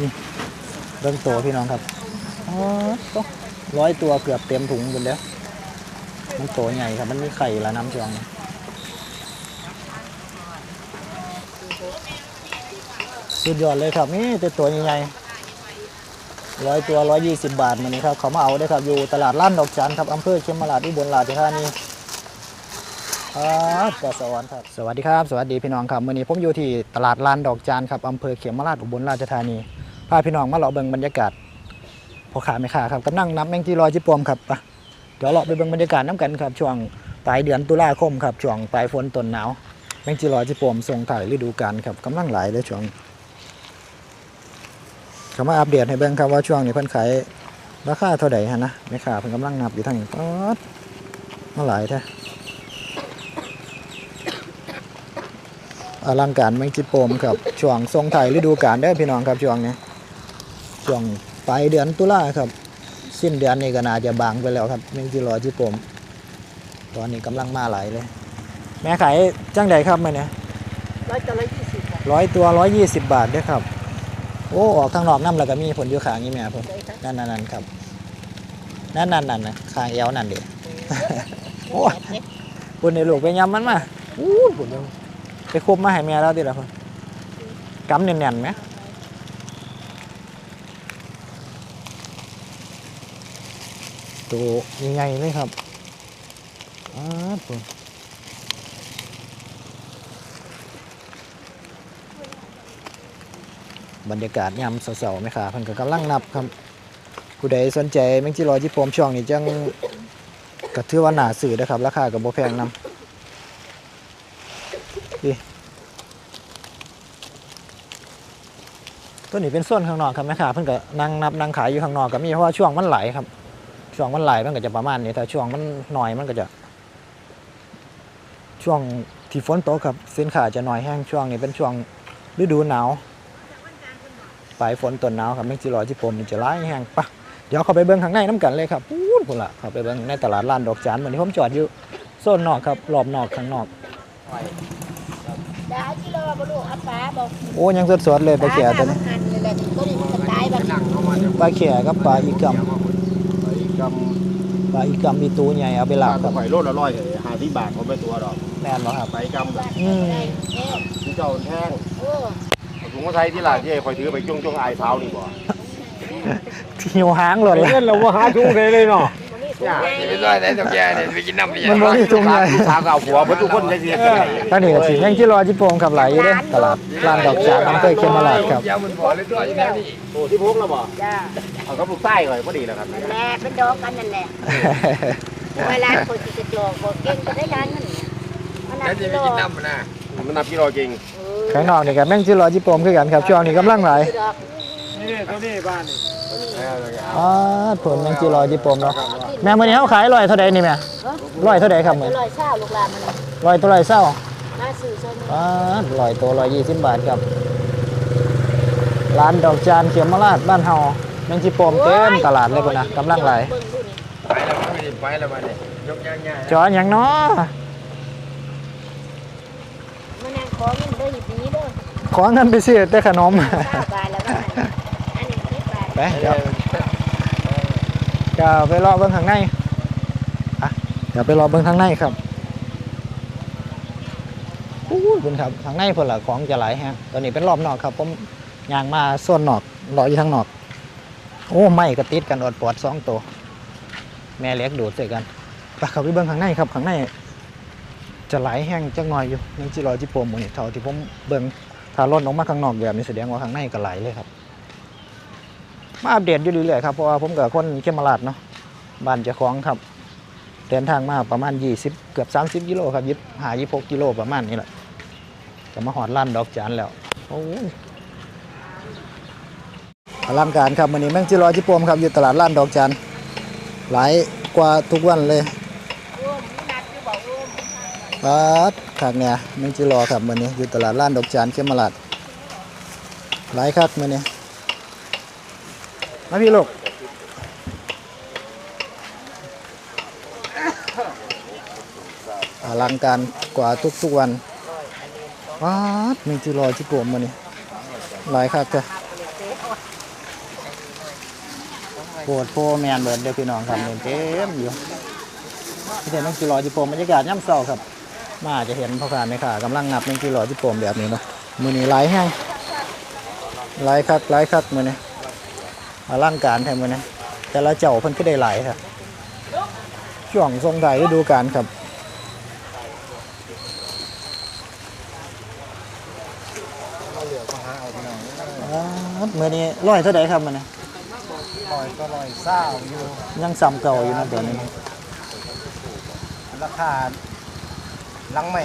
นี่เริ่มโตพี่น้องครับอ๋อโตร้อยตัวเกือบเต็มถุงหมดแล้ว มันโตใหญ่ครับ มันมีไข่และน้ำจองนะสุดยอดเลยครับนี่แต่ตัวใหญ่ๆร้อยตัวร้อยยี่สิบบาทมันนี้ครับ เขามาเอาได้ครับ อยู่ตลาดล้านดอกจันครับอำเภอเชียงมาลาดอุบลราชธานีครับปสวรรค์ครับ สวัสดีครับ สวัสดีพี่น้องครับวันนี้ผมอยู่ที่ตลาดลานดอกจานครับอำเภอเขียงมาลาดอุบลราชธานี พาพี่น้องมาเลาะเบิ่งบรรยากาศพอค้าแม่ค้าครับกำลังนับแมงจีรอยจิปโปมครับเดี๋ยวเราไปเบิ่งบรรยากาศน้ำกันครับ ช่วงปลายเดือนตุลาคมครับช่วงปลายฝนต้นหนาวแมงจีรอยจิปโปมส่งถ่ายฤดูกาลครับกำลังหลายเลยช่วงเขามาอัปเดตให้เบิ่งครับว่าช่วงนี้เพิ่นขายราคาเท่าไหร่ฮะนะแม่ค้าเพิ่นกำลังนับอยู่ทางนี้ป๊อดมาหลายแท้อลังการแมงจิโปมครับช่วงทรงไทายฤดูกาลเด้พี่น้องครับช่วงนี้ ช่วงปลายเดือนตุลาครับ สิ้นเดือนนี้ก็น่าจะบางไปแล้วครับแมงจิรอจิโปมตอนนี้กำลังมาหลายเลย แม่ขายจังใดครับมื่อนี้ร้อยตัวละยี่สิบร้อยตัวร้อยยี่สิบบาทเด้อครับโอ้ออกทางนอกน้ำแล้วก็มีผลอยู่ขางนี่แม่ผมเลยครับนั่นนั่นนั่นครับนั่นนั่นนั่นนะขางเอวนั่นเด้โอ้ยปุ่นในลูกไปยำมันมาอู้ปุ่นเดียวไปคุบมาให้แม่แล้วติละคนกำแน่นๆไหม ตัวใหญ่ๆเลยครับอ้าปุ่นบรรยากาศยามเสาๆไหมครับเพิ่นก็กำลังนับครับผู้ใดสนใจแมงจีรอยจิโปมช่วงนี้จังก็ถือว่าหนาสื่อนะครับ ราคากับโบแพงนำนี่ตัวนี้เป็นส่วนข้างนอกครับแม่ค้าเพิ่นก็นั่งนับนั่งขายอยู่ข้างนอกก็มีเพราะว่าช่วงมันไหลครับ ช่วงมันไหลมันก็จะประมาณนี้แต่ช่วงมันหน่อยมันก็จะ ช่วงที่ฝนตกครับสินค้าจะน้อยแห้งช่วงนี้เป็นช่วงฤดูหนาวปลายฝนต้นหนาวครับแมงจีรอยที่ผมนี่จะร้ายแห้งปะเดี๋ยวเขาไปเบิ้งข้างในน้ำกันเลยครับพูดพุ่นละเขาไปเบิ้งในตลาดลานดอกจานเหมือนที่ผมจอดอยู่โซนนอกครับรอบนอกข้างนอกดาที่เราบลูอัปปาบอกโอ้ยังสดๆเลยปลาเขียตัวนี้หันเลยแหละตัวนี้มันก็ตายแบบปลาเขียกับปลาอีกัมไอ้ กปลาอีกัมมีตัวใหญ่เอาไปำลาบคกัรับบหอยโลดละร้อยหาที่บาทเขาไม่ตัวดอกแม่นเหรอครับไปกำแบบอืมได้เอ๊ะที่เจ้าแท่งเออถุงกระไทยที่หลานที่คอยถือไปช่วงช่วงอายเท้านี่บ่หิวหางหลดไปเลยเล่นเราว่าหาถุงเลยเลยเนาะ มันนี่ถูกไงไม่ได้ได้ตกแย่เนี่ยไปกินน้ำเบียมันร์บ่มีตรงไหนลูกค้าก็เอาหัวเพราะทุกคนใช้เสียกันท่านนี่ก็สิยังที่รอจิโปงครับไหลอยู่เด้อตลาดลานดอกจานอำเภอเขมราชครับยาวมันบ่อเลยตัวอยู่แล้วนี่โอ้ที่พกแล้วบ่จ้าเอากับลูกใต้ก่อนพอดีแล้วครับแหละเป็นดอกกันนั่นแหละเวลาคนที่จะโกงก็เก่งก็ได้ร้านนั่นเนี่ยมันแล้วนับจะกิไปโลกินน้ำนะมันนับกิโลจริงข้างนอกนี่ก็แม่งที่รอจิโปมคือกันครับช่วงนี้กำลังไหลนี่ตัวนี้บ้านนี่ อ๋อผลแม่งที่รอจิโปมเนาะแม่มื้อนี้เขาขายร้อยเท่าใดนี่แม่ร้อยเท่าใดครับมื้ออร่อยเช้าลูกหลานมันร้อยตัวร้อยเศร้ามาสื่อชนอ่าร้อยตัวร้อยยี่สิบบาทครับร้านดอกจานเขียมมาลาดบ้านเฮาแมงจีปมเต็มตลาดเลยพุ่นนะกำลังไหลไปแล้วมันไม่ได้ไปแล้วมันเนี่ยยกย่างง่ายจออย่างเนาะมันนั่งขอเงินเด้อหยิบนี้เด้อขอเงินไปซื้อแต่ขนมห้าบาทแล้ว ไปเดี๋ยวจะไปรอเบิ่งข้างในอะเดี๋ยวไปรอเบิ่งข้างในครับอู้คุณครับข้างในเพิ่นละของจะไหลฮะตอนนี้เป็นรอบนอกครับผมยางมาโซนนอกรออยู่ทางนอก โอ้ไม่กระติดกันอดปอดสองตัวแม่เล็กดูดใส่กันไปเข้าไปเบิ่งข้างในครับข้างในจะไหลแห้งจักหน่อยอยู่ยังจิรอจิโปมหมดนี่เท่าที่ผมเบิ่งถ้าล้นออกมาข้างนอกแบบนี้แสดงว่าข้างในก็ไหลเลยครับ มาอัปเดตอยู่เรื่อยๆครับเพราะว่าผมกับคนเขมราดเนาะบ้านเจ้าของครับเดินทางมาประมาณ 20 เกือบ 30กิโลครับยิบหา26กิโลประมาณนี้แหละจะมาหอดลั่นดอกจานแล้วโอ้ยอลังการครับวันนี้แม่งจิรอจิปมครับอยู่ตลาดลั่นดอกจานหลายกว่าทุกวันเลยร่วมนัดอยู่บอกร่วมครับคักเนี่ยแมงจิรอครับมื้อนี้อยู่ตลาดล้านดอกจานเขมราดหลายคักมื้อนี้ มาพี่ลูกอลังการกว่าทุกๆวันว้าดแมงจิรอจิโปมมื้อนี้หลายคักจ้ะปวดโพแมนเบิดเด้อพี่น้องครับเต็มอยู่ที่เห็นนักกีฬาจิโปมบรรยากาศย่ำเศร้าครับ มาจะเห็นพ่อค้าแม่ค้ากำลังนับนักกีฬาจิโปมแบบนี้เนาะมือนี้หลายแห้งหลายคักหลายคักมือนี้ อลังการแท้มือนี้แต่ละเจ้าเพิ่นก็ได้หลายครับช่วงทรงไทายฤดูกาลครับอ่ามือนี้ร้อยเท่าไดครับมันนี่ลอยก็ลอยเศร้าอยู่ ยังซ้ำเก่าอยู่นะตัวนี้ราคาหลังใหม่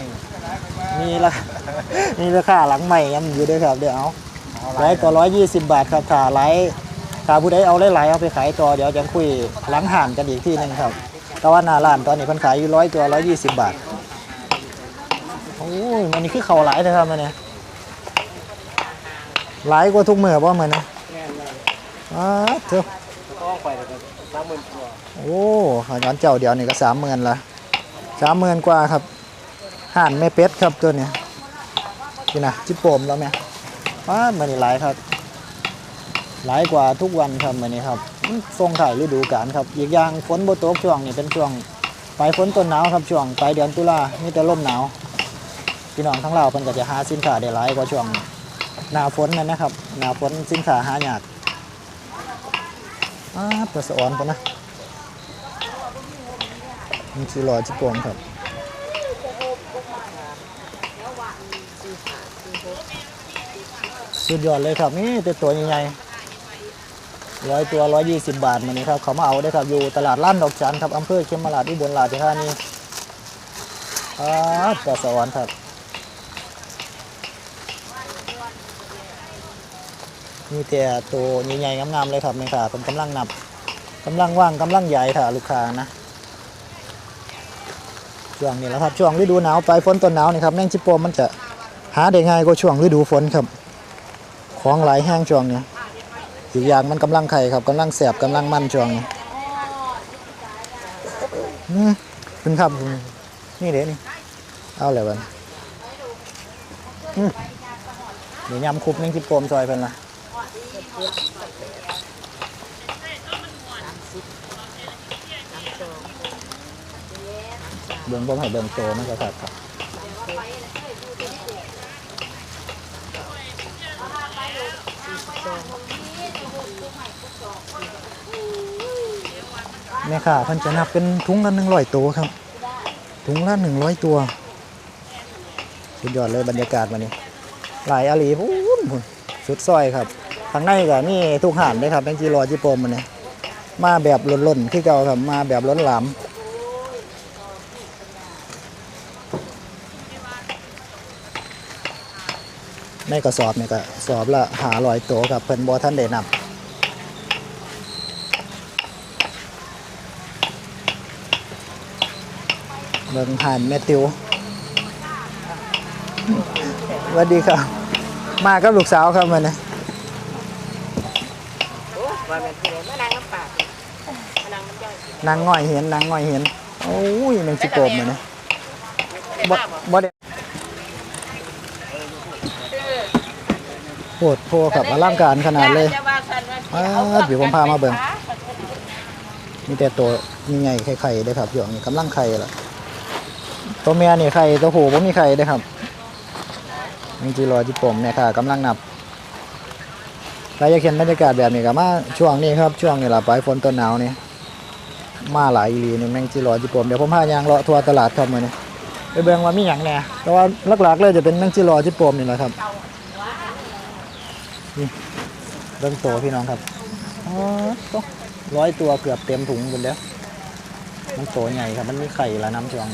มีราคามีราคาหลังใหม่ยังอยู่ด้วยครับเดี๋ยวเอาไลฟ์ต่อร้อยยี่สิบบาทครับถ้าไลฟ์ ถ้าผู้ใดเอาหลายๆเอาไปขายต่อเดี๋ยวจะคุยหลังห่านกันอีกที่หนึงครับ แต่ว่าหน้าร้านตอนนี้เพิ่นขายอยู่ร้อยตัวร้อยยี่สิบบาทโอ้ยมันนี่คือเขาหลายนะครับมันเนี่ยหลายกว่าทุกเมื่อป่ะมันนะอ้าวเถอะต้องไปเลยสาโอ้ขายร้านเจ้าเดียวนี่ก็สามหมื่นละสามหมื่นกว่าครับห่านไม่เป็ดครับตัวเนี้ยนี่นะจิโปมแล้วไหมว้ามันนี่หลายครับ หลายกว่าทุกวันครับมันนี้ครับอื้อทรงถ่ายฤดูกาลครับอีกอย่างฝนโบตกช่วงนี้เป็นช่วงปลายฝนต้นหนาวครับช่วงปลายเดือนตุลามีแต่ลมหนาวพี่น้องทั้งเราเพิ่นก็จะหาสินค้าได้หลายกว่าช่วงหน้าฝนนั่นนะครับหน้าฝนสินค้าหายากอ้าตัวสะออนปะนะนี่คือรอยจิโปมครับสุดยอดเลยครับนี่แต่ตัวใหญ่ๆ ร้อยตัวร้อยยี่สิบบาทมันนี่ครับเขามาเอาได้ครับอยู่ตลาดล้านดอกจันครับอำเภอเขมราชอุบลราชธานีอ่าตัวสวรรค์ครับ มีแต่ตัวใหญ่ๆงามๆเลยครับนี่ค่ะผมกำลังนับกำลังว่างกำลังใหญ่ค่ะลูกค้านะช่วงนี้แหละครับช่วงฤดูหนาวปลายฝนต้นหนาวนี่ครับแมงจิโปมมันจะหาได้ง่ายกว่าช่วงฤดูฝนครับ ของหลายแห้งช่วงเนี้ย อีกอย่างมันกำลังไข่ครับกำลังแสบกำลังมันช่วงนี้อืมคุณครับนี่เด้นี่เอาเลยวันเดี๋ยวยำคุบแมงจิโปมซอยเพิ่นละเบิ่งบ่ให้เบิ่งโตมันก็ครับครับ แม่ค่ะเพิ่นจะนับเป็นถุงละหนึ่งร้อยตัวครับ ถุงละหนึ่งร้อยตัวสุดยอดเลยบรรยากาศวันนี้ หลายอาลีพูนพูนสุดซอยครับข้างในก็มีทุกหานเลยครับแบงจีรอจีปมมันนี้มาแบบล้นๆที่เก่าครับมาแบบล้นหลามในกระสอบเนี่ยก็สอบละหาลอยตัวครับเพิ่นบอท่านได้นับ เบิ่งหันแมทธิวสวัสดีครับ มากับลูกสาวครับมันนะว่าแบบที่ไหนมานั่งน้ำปากมางน้ำย่อยนางง่อยเห็นนางง่อยเห็นโอ้ยแมันสิโกบมันนะบ่บ้าบ่ได้โหดโพกับอลังการขนาดเลยจะว่าซั่นว่าสิอ่าเอาพวกเดี๋ยวผมพามาเบิ่งมีแต่ตัวมีไงไข่ๆเด้อครับอยู่นี่กำลังไข่ละ ตัวเมียนี่ไข่ตัวผู้บ่มีไข่ด้อครับนี่จีรอจิปมเนี่ยค่ะกำลังนับใครอยากเห็นบรรยากาศแบบนี้ก็มาช่วงนี้ครับช่วงนี้ละปลายฝนต้นหนาวนี่มาหลายอีลีนี่แมงจีรอจิปมเดี๋ยวผมพายางเลาะทัวร์ตลาดครับมือนี้ไปเบิ่งว่ามีหยังแน่แต่ว่าหลักๆเลยจะเป็นแมงจีรอจิปมนี่แหละครับนี่เบิ่งโตพี่น้องครับอ๋อร้อยตัวเกือบเต็มถุงหมดแล้วมันโตใหญ่ครับมันมีไข่ละน้ำจอง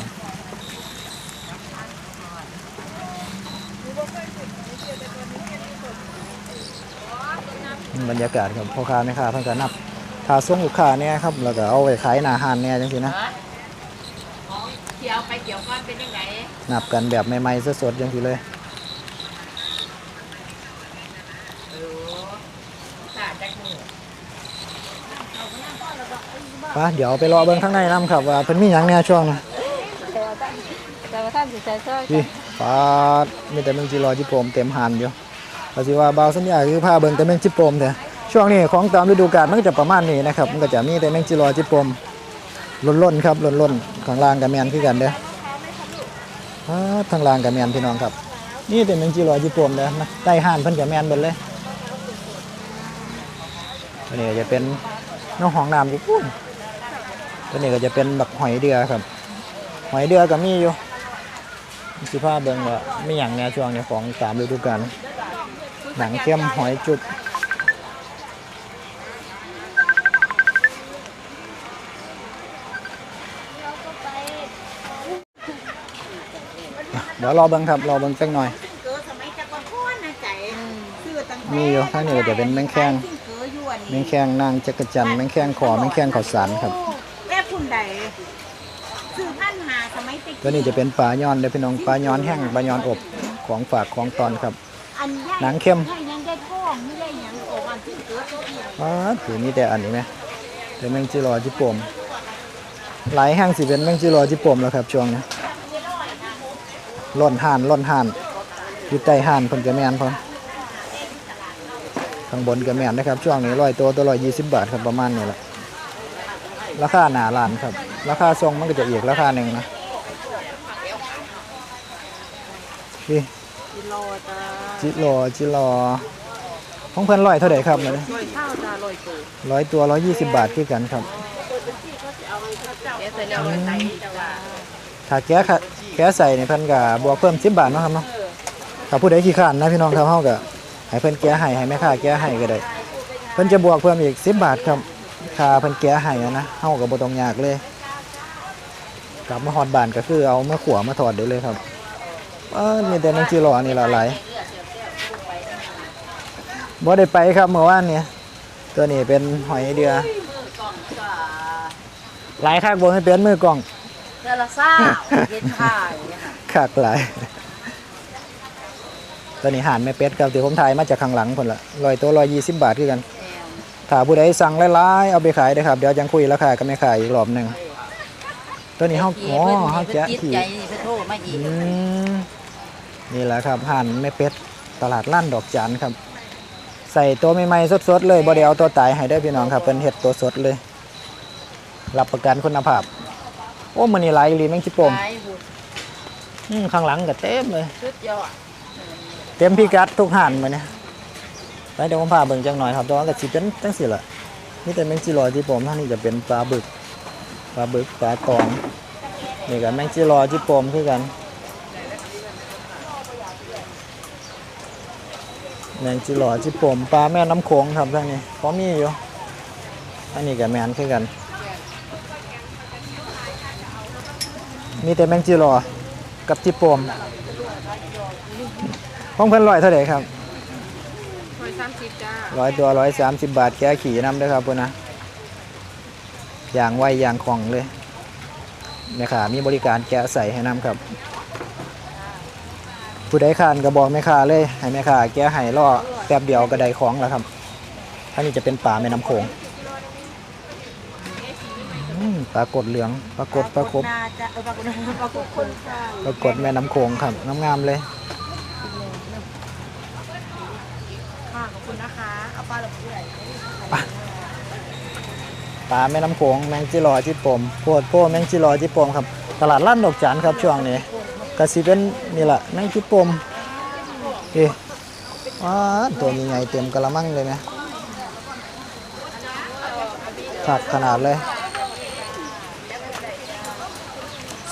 บรรยากาศครับพ่อค้าแม่ค้าเพิ่นก็นับถ้าส่งลูกค้าเนี่ยครับแล้วก็เอาไปขายหน้าห้านเนี่ยจังซี่นะเกี่ยวไปเกี่ยวก้อนเป็นยังไงนับกันแบบใหม่ๆสดๆจังซี่เลยเออสาดจักมือไปเดี๋ยวไปรอเบิ่งข้างในน้ำครับว่าเพิ่นมีหยังแหน่ช่วงนะแต่ว่าท่านสิใจซอยพี่ปาดมีแต่แมงจีรอจิโปมเต็มหันอยู่ ก็สิว่าเบาสัญญาคือพาเบิ่งแต่แมงจิโปมแต่ช่วงนี้ของตามฤดูกาลมันก็จะประมาณนี้นะครับมันก็จะมีแต่แมงจีรอจิปมล้นๆครับล้นๆข้างล่างกับแมนคือกันเด้อทางล่างกับแมนพี่น้องครับ นี่แต่แมงจีรอจิปมเด้อนะใต้ห่านเพิ่นกับแมนหมดเลยอันนี้ก็จะเป็นน้องหองน้ำอยู่ปุ้นตัวนี้ก็จะเป็นแบบหอยเดือครับ หอยเดือก็มีอยู่สิพาเบิ่งว่ามีอย่างแนวช่วงเนี้ของตามฤดูกาล หนังเข้มหอยจุบเดี๋ยวรอเบิ่งครับรอเบิ่งสักหน่อยเกิดสมัยตะกอนพ่อนนะใจซื้อตั้งแต่มีอยู่ข้างนี้ก็จะเป็นแมงแข้งซึ่เกิดอยู่อันแมนี้งแข้งนางจักรจันทร์แมงแข้งขอแมงแข้งขอสารครับแม่พุ่นใดซื้อพันหาสมัยตะกี้ตัวนี้จะเป็นปลาย้อนเด้อพี่น้องปลาย้อนแห้งปลาย้อนอบของฝากของตอนครับ อันใญ่หนังเข้มใหญ่ยังได้ท้องไม่ได้หยังออกอันที่เกิดที่เดียวอ๋อถือมีแต่อันนี้ไหมแต่แมงจีรอจิปมหลายแห้งสิเป็นแมงจีรอจิปมแล้วครับช่วงนี้ล่นห่านล่นห่านอยู่ใต้ห่านเพิ่นก็แม่นพอข้างบนก็แม่นนะครับ ช่วงนี้ร้อยตัวตัวร้อยยี่สิบบาทครับประมาณนี้แหละราคาหนาล้านครับ ราคาทรงมันก็จะอีกราคาหนึ่งนะนี่ กิโลจ้าจิโลจิโลของเพิ่นร้อยเท่าไหร่ครับเนี่ยลอยข้าวจ้าลอยตัวร้อยตัวร้อยยี่สิบบาทคือกันครับเดี๋ยวใส่แล้วลอยใส่จ้าถ้าแก้ค่ะแก้ใส่เนี่ยเพิ่นก็บวกเพิ่มสิบบาทเนาะครับเนาะถ้าผู้ใดขี้ข้านนะพี่น้องครับเฮาก็ให้เพิ่นแก้ให้ให้แม่ค้าแก้ให้ก็ได้ เพิ่นจะบวกเพิ่มอีก10บาทครับค่าเพิ่นแก้ให้อะนะเฮาก็บ่ต้องยากเลย กลับมาฮอดบ้านก็คือเอามาขัวมาทอดได้เลยครับ เออมีแต่แมงจีรอนี่ละหลายบ่ได้ไปครับเมื่อวานเนี่ยตัวนี้เป็นหอยเดือหลายคักบ่ให้เป็นมือกล้องเดือนละซ่าเย็นค่ะอย่างเงี้ยค่ะคักหลายตัวนี้หานแม่เป็ดครับที่ผมถ่ายมาจากข้างหลังคนละร้อยตัวร้อยยี่สิบบาทคือกันถ้าผู้ใดสั่งหลายๆเอาไปขายเด้อครับเดี๋ยวจังคุยราคากับแม่ขายอีกรอบหนึ่งตัวนี้เฮาอ๋อเฮาแกะจิตขี่ใจนี่เพิ่นโทรมาอีกอืม นี่แหละครับห่านแม่เป็ดตลาดล้านดอกจานครับ ใส่ตัวใหม่ๆสดๆเลยบ่ได้เอาตัวตายให้ได้พี่น้องครับเป็นเห็ดตัวสดเลย รับประกันคุณภาพ โอ้มันนี่หลายอีหลีแมงจิโปมอืมข้างหลังก็เต็มเลยเต็มพิกัดทุกห่านมาเนี่ยไปเดี๋ยวผมพาเบิ่งจังหน่อยครับตัวาก็สิเป็นจังสิละนี่แต่แมงจีรอที่ผมท่านี้จะเป็นปลาบึกปลาบึกปลาตองนี่กับแมงจีรอที่ปมคือกัน แมงจีรอที่ปมปลาแม่น้ำโขงครับท่างนี้พอมีอยู่อันนี้กับแมนคือกัน มีแต่แมงจีรอกับจีปมของเพิ่นร้อยเท่าไหร่ครับร้อยสามสิบจ้าร้อยตัวร้อยสามสิบบาทแค่ขี่น้ำเด้วยครับเพื่อนนะอย่างไวอย่างของเลยแม่ค้ามีบริการแกะใส่ให้น้ำครับ ผู้ใดขานก็บอกแม่ค้าเลยให้แม่ค้าแกะให้ล่อแป๊บเดียวก็ได้ของแล้วครับท่านี้จะเป็นป่าแม่น้ำโขงอืมปลากดเหลืองปลากดปลาครบนาจ้าเออปลากดนาปลากดคนจ้าปรากฏแม่น้ำโขงครับงามๆเลยค่ะขอบคุณนะคะเอาปลาหลบเอื่อยปลาแม่น้ำโขงแมงจิรอจิปมโพดโพแมงจิรอจิปมครับ ตลาดลั่นดอกจานครับช่วงนี้ กระสิเป็นนี่แหละแมงจิปมเอ๊ะว้าตัวนี้ใหญ่เต็มกระมังเลยนะถักขนาดเลย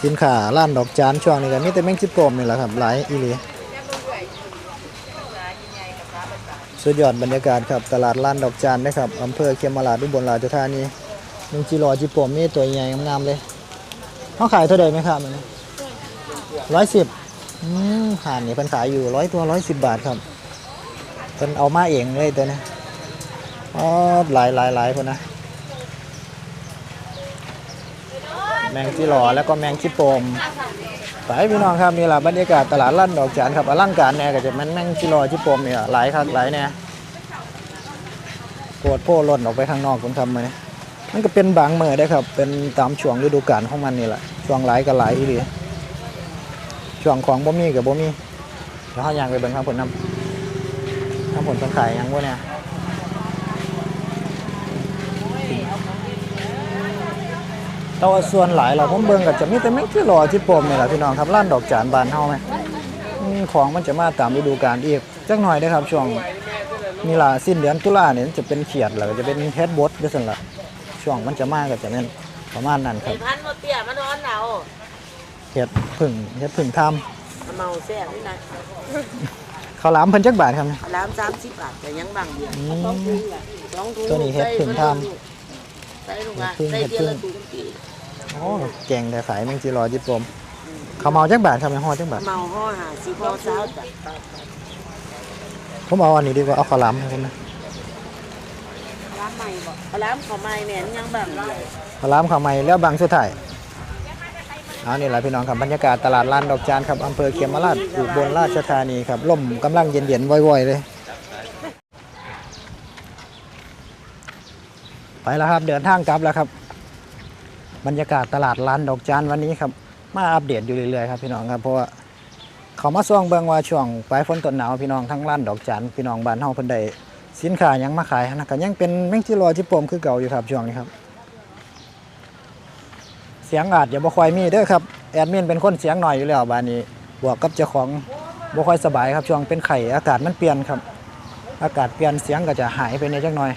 สินค้าร้านดอกจานช่วงนี้ก็มีแต่แมงจิปมนี่แหละครับหลายอีหลีสุดยอดบรรยากาศครับตลาดร้านดอกจานนะครับอำเภอเขียมราชอุบลราชธานีแมงจิรอจิปมนี่ตัวใหญ่งามๆเลยเขาขายเท่าไหร่ไหมครับมัน ร้อยสิบอืมหานนี่เพิ่นขายอยู่ร้อยตัวร้อยสิบบาทครับเพิ่นเอามาเองเลยตัวนี้อ๋อหลายหลายหลายคนนะ แมงจีหล่อแล้วก็แมงจีโปมไปพี่น้องครับนี่แหละบรรยากาศตลาดลั่นดอกจานครับอลังการแน่ก็จะแมันแมงจีหล่อจีโปมเนี่ยหลายครับหลายแน่ปวดโป้ล่นออกไปข้างนอกคุณครับมาเนี่ยมันก็เป็นบางเมื่อได้ครับ เป็นตามช่วงฤดูกาลของมันนี่แหละ ช่วงหลายก็หลายอีหลี ช่วงของบ่มีกับบ่มีเดี๋ยวเขายางไปเบิ่งข้างผลน้ำข้างผลสนขายังวะเนี่ยแต่ว่าส่วนหลายเราผมเบิ่งกับจะมีแต่แมงที่รอที่ปมเนี่แหละพี่น้องครับร้านดอกจานบานเฮาไหมของมันจะมาตามฤดูกาลอีกจักหน่อยนะครับช่วงนี่ล่ะสิ้นเดือนตุลาเนี่ยจะเป็นเขียดหรือจะเป็นเฮดบอสดก็สินละช่วงมันจะมากกับจะนั้นประมาณนั้นครับพันโมเตียมันร้อนหนาว เฮ็ดพึ่งเฮ็ดพึ่งทำเมาแซ่บนี่นะข้าวหลามเพิ่นจักบาทครับเนี่ยล้ามสามสิบบาทแต่ยังบางเดียวอืสองมถุงอะสองถุงตัวนี้เฮ็ดผึ่งทใส่ลูกอะเฮ็ดผึ่งใส่เดียวละถุงกี่โอ้แกงแต่ขายแมงจีรอจิปมข้าวเมาจักบาทครับเนี่ยห่อจักบาท เมาห่อหาสิบห่อสาวจ้ะผมเอาอันนี้ดีกว่าเอาข้าวหลามให้ผมนะร้านใหม่บอกร้านของใหม่เนี่ยยังบางเดียวข้าวหลามข้าวใหม่แล้วบางสุดท้าย เอานี่แหละพี่น้องครับบรรยากาศตลาดลานดอกจานครับอำเภอเขมราชอุบลราชธานีครับลมกำลังเย็นๆว่อยๆเลย ไปแล้วครับเดินทางกลับแล้วครับ บรรยากาศตลาดลานดอกจานวันนี้ครับมาอัปเดตอยู่เรื่อยๆครับพี่น้องครับเพราะว่าเขามาส่วงเบิ่งว่าช่วงปลายฝนต้นหนาวพี่น้องทั้งร้านดอกจานพี่น้องบ้านเฮาเพิ่นได้สินค้ายังมาขายนะก็ยังเป็นแมงจีรอจิปมคือเก่าอยู่ครับช่วงนี้ครับ สียงอาจจะบ่ค่อยมีเด้อครับแอดมินเป็นคนเสียงหน่อยอยู่แล้วบานนี้บวกกับเจ้าของบ่ค่อยสบายครับช่วงเป็นไข้อากาศมันเปลี่ยนครับ อากาศเปลี่ยนเสียงก็จะหายไปในจักหน่อย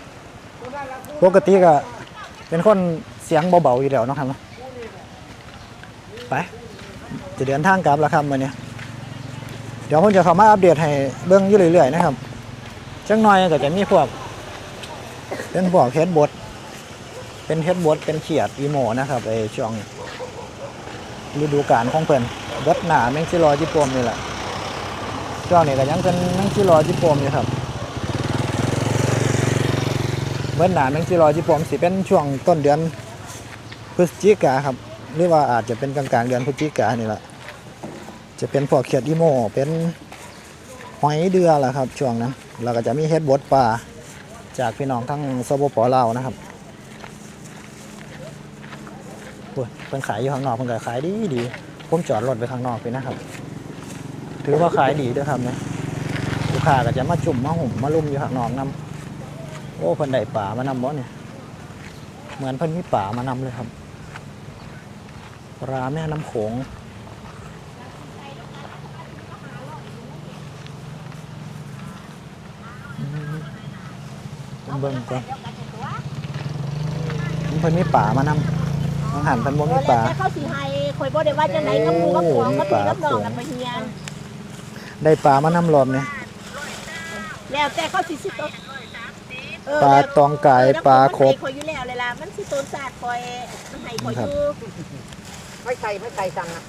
ปกติก็เป็นคนเสียงเบาๆอยู่แล้วนะครับไปจะเดินทางกลับแล้วครับมื้อนี้เดี๋ยวผมจะเข้ามาอัปเดตให้เบิ่งอยู่เรื่อยๆนะครับจักหน่อยก็จะมีพวกเป็นพวกเฮดบด เป็นเฮดบดเป็นเขียดอีโมนะครับไอช่วงฤดูกาลของเพิ่นเบิดหนาแมงจิรอจิปมนี่แหละช่วงนี้ก็ยังเป็นแมงจิรอจิปมอยู่ครับเบิดหนาแมงจิรอจิปมสิเป็นช่วงต้นเดือนพฤศจิกาครับหรือว่าอาจจะเป็นกลางๆเดือนพฤศจิกานี่แหละจะเป็นพวกเขียดอีโมเป็นหอยเดือแหละครับช่วงนั้นแล้วก็จะมีเฮดบดปลาจากพี่น้องทั้งสปปลาวนะครับ โอ้ยเพิ่นขายอยู่ข้างนอกเพิ่นก็ขายดีดีผมจอดรถไปข้างนอกไปนะครับ ถือว่าขายดีด้วยครับเนี่ยลูกค้าก็จะมาจุ่มมาหุ่มมาลุ่มอยู่ข้างนอกนํโอ้เพิ่นได้ป่ามานำบ่เนี่ยเหมือนเพิ่นมีป่ามานำเลยครับปลาแม่น้ำโขงเบิ่งก่อนเพิ่นมีป่ามานำ อาหารเพิ่นบ่มีปลาแต่เขาสิให้ข่อยบ่ได้ว่าจังไดกับหมู่กับผัวกับพี่กับน้องกันไปเฮียนได้ปลามานำรอบเนี่ยแล้วแต่เขาสิสิตเออปลาตองกายปลาครบข่อยอยู่แล้วเลยล่ะมันสิต้นศาสตร์ข่อยมันให้ข่อยอยู่ไม่ไข่ไม่ไข่สั่งอะ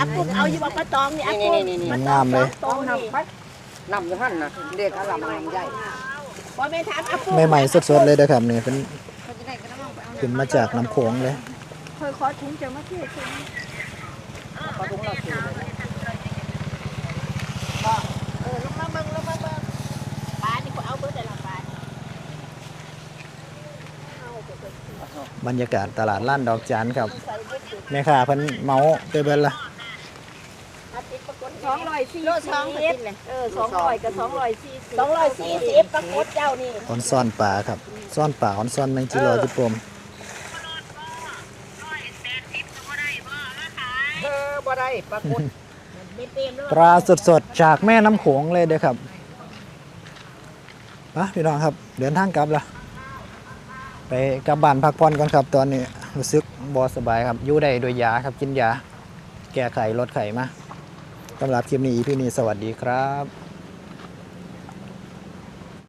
อากุเอาอยู่บ่ปลาตองนี่อากุนี่ๆๆๆปลงามเลยตองนี่นำอยู่หั่นนะเด็กอะไรมันใหญ่บ่แม่นถามอากุใหม่ๆสดๆเลยนะครับนี่เป็นขึ้นมาจากน้ำโขงเลย ข่อยขอถุงจังมาเทศเออลงมาเบิ่งลงมาเบิ่งปลานี่ข่อยเอาเบิดได้ละปลานี่เอาไปเบิดบรรยากาศตลาดล้านดอกจานครับแม่ค้าเพิ่นเมาไปเบิดละสองร้อยสี่สิบเออสองร้อยกับสองร้อยสี่สิบสองร้อยสี่สิบปรากฏเจ้านี่ออนซ่อนปลาครับซ่อนปลาออนซ่อนแมงจิโรจิปม เออ บ่ได้ปรากฏไม่เต็มแล้วปลาสดๆ จากแม่น้ำโขงเลยเด้อครับไปพี่น้องครับ เดินทางกลับละไปกลับบ้านพักผ่อนก่อนครับ ตอนนี้รู้สึกบ่สบายครับอยู่ได้โดวยยาครับกินยา แก้ไขลดไขมาสำหรับคลิปนี้พี่นี้สวัสดีครับ